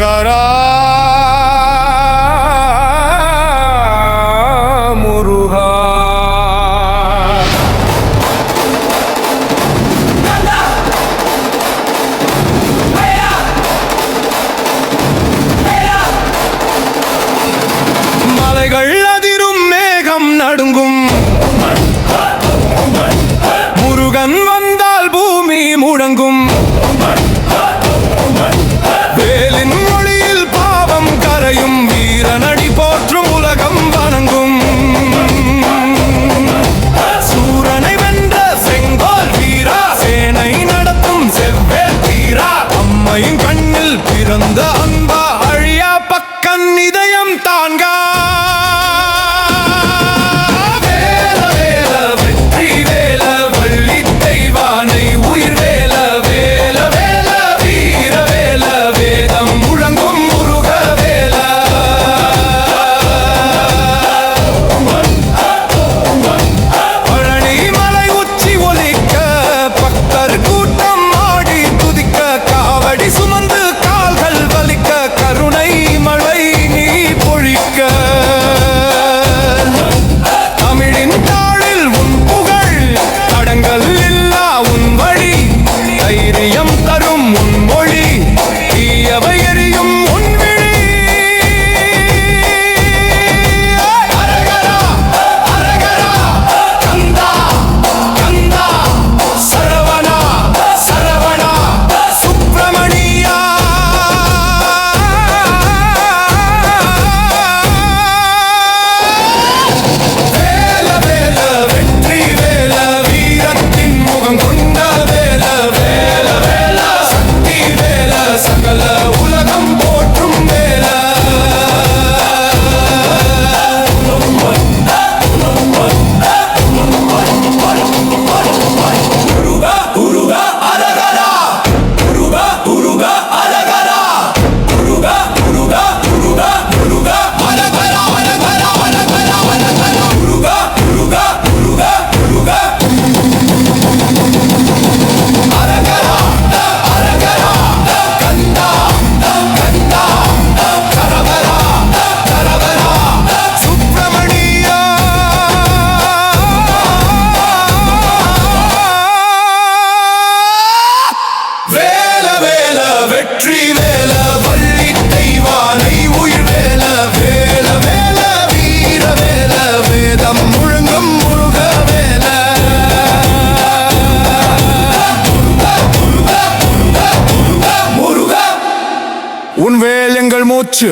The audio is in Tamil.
ஹரஹரா மலைகள் அதிரும் மேகம் நடுங்கும். முருகன் வந்தால் பூமி முழங்கும் உன் வேல் எங்கள் மூச்சு.